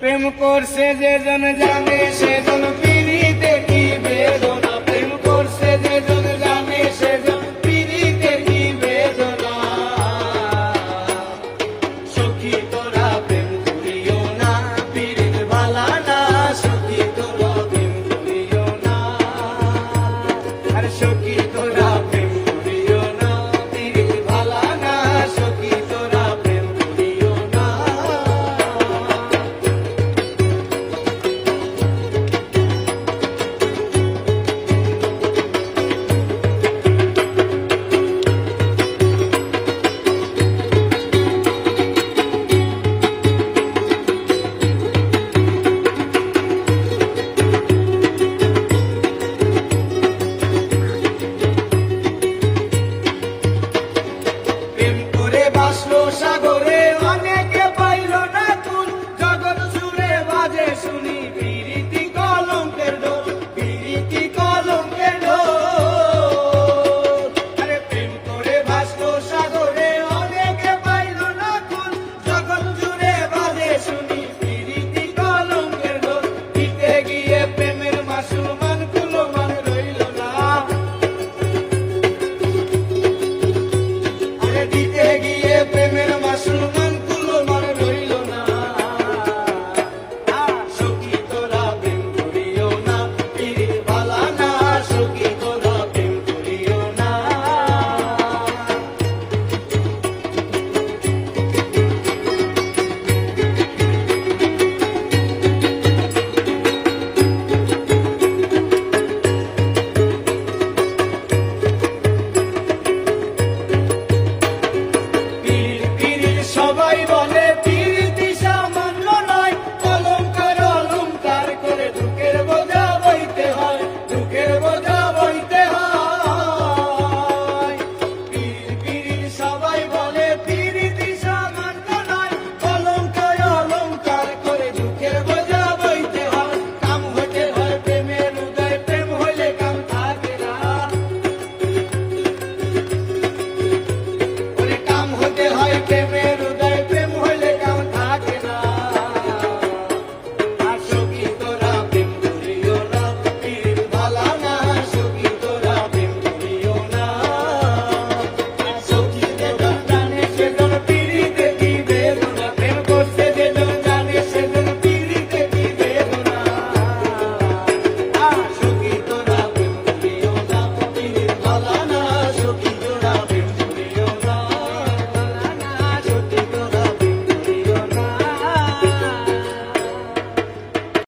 প্রেম করছে যে জন জানে সে জন পিড়িতে কি বেদনা?